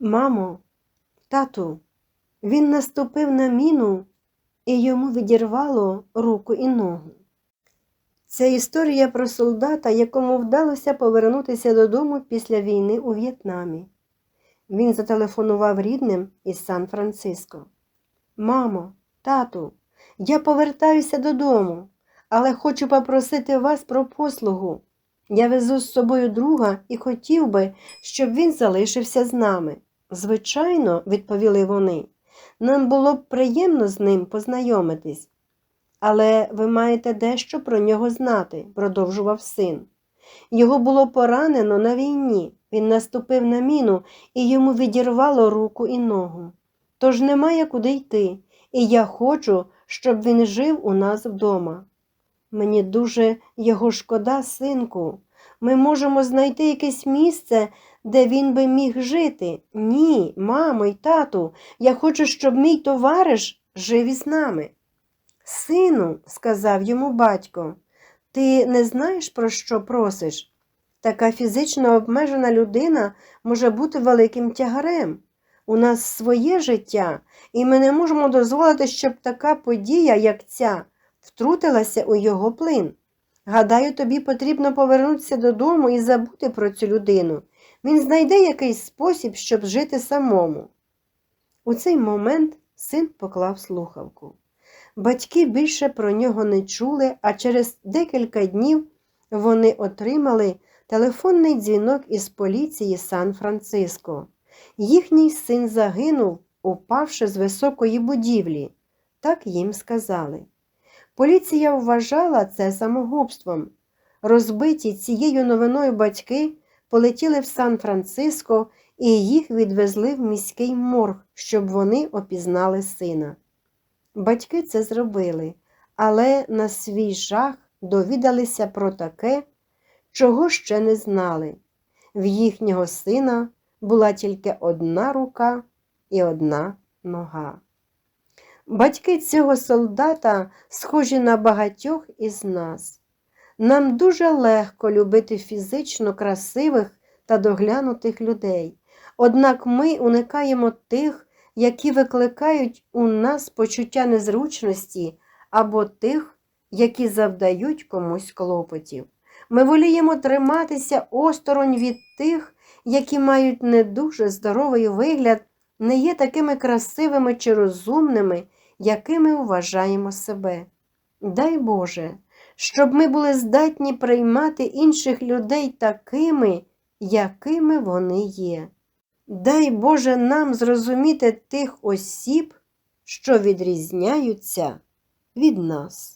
Мамо, тату, він наступив на міну і йому відірвало руку і ногу. Це історія про солдата, якому вдалося повернутися додому після війни у В'єтнамі. Він зателефонував рідним із Сан-Франциско. Мамо, тату, я повертаюся додому, але хочу попросити вас про послугу. Я везу з собою друга і хотів би, щоб він залишився з нами. Звичайно, відповіли вони. Нам було б приємно з ним познайомитись. Але ви маєте дещо про нього знати, продовжував син. Його було поранено на війні. Він наступив на міну і йому відірвало руку і ногу. Тож немає куди йти, і я хочу, щоб він жив у нас вдома. Мені дуже його шкода, синку. Ми можемо знайти якесь місце, де він би міг жити. Ні, мамо й тату, я хочу, щоб мій товариш жив із нами. Сину, сказав йому батько, ти не знаєш, про що просиш? Така фізично обмежена людина може бути великим тягарем. У нас своє життя, і ми не можемо дозволити, щоб така подія, як ця, втрутилася у його плин. Гадаю, тобі потрібно повернутися додому і забути про цю людину. Він знайде якийсь спосіб, щоб жити самому. У цей момент син поклав слухавку. Батьки більше про нього не чули, а через декілька днів вони отримали телефонний дзвінок із поліції Сан-Франциско. Їхній син загинув, упавши з високої будівлі. Так їм сказали. Поліція вважала це самогубством. Розбиті цією новиною батьки полетіли в Сан-Франциско і їх відвезли в міський морг, щоб вони опізнали сина. Батьки це зробили, але на свій жах довідалися про таке, чого ще не знали. В їхнього сина була тільки одна рука і одна нога. Батьки цього солдата схожі на багатьох із нас. Нам дуже легко любити фізично красивих та доглянутих людей, однак ми уникаємо тих, які викликають у нас почуття незручності або тих, які завдають комусь клопотів. Ми воліємо триматися осторонь від тих, які мають не дуже здоровий вигляд, не є такими красивими чи розумними, якими вважаємо себе. Дай Боже, щоб ми були здатні приймати інших людей такими, якими вони є. Дай Боже нам зрозуміти тих осіб, що відрізняються від нас.